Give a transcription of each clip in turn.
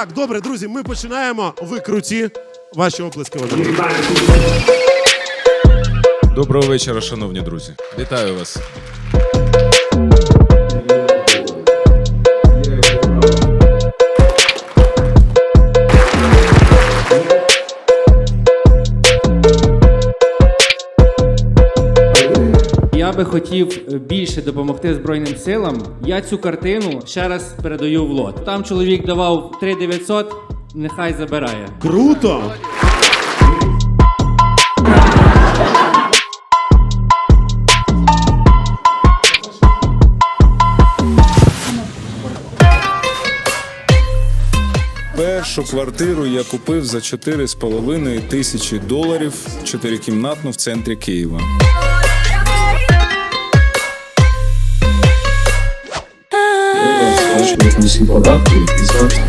Так, добре, друзі, ми починаємо. Ви круті. Ваші оплески вам. Доброго вечора, шановні друзі. Вітаю вас. Я би хотів е, більше допомогти Збройним силам. Я цю картину ще раз передаю в лот. Там чоловік давав 3900, нехай забирає. Круто! Першу квартиру я купив за 4,5 тисячі доларів чотирикімнатну в центрі Києва. Сплачувати усі податки і завжди.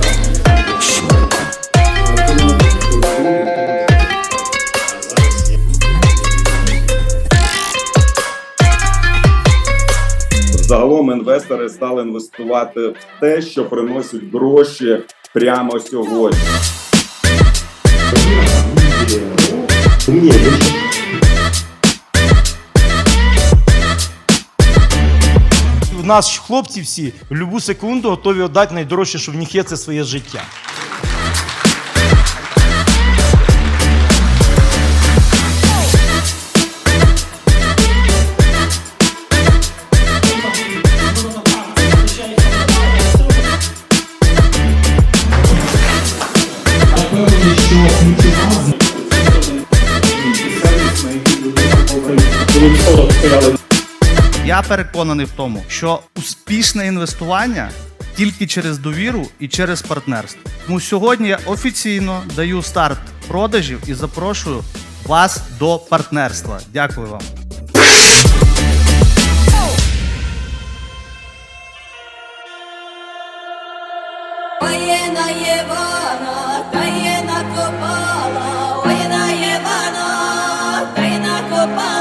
Загалом інвестори стали інвестувати в те, що приносить гроші прямо сьогодні. Нас хлопці всі в будь-яку секунду готові віддати найдорожче, що в них є, це своє життя. Я переконаний в тому, що успішне інвестування тільки через довіру і через партнерство. Тому сьогодні я офіційно даю старт продажів і запрошую вас до партнерства. Дякую вам. Воєна євана, таєна копала, воєна євана, тайна копала.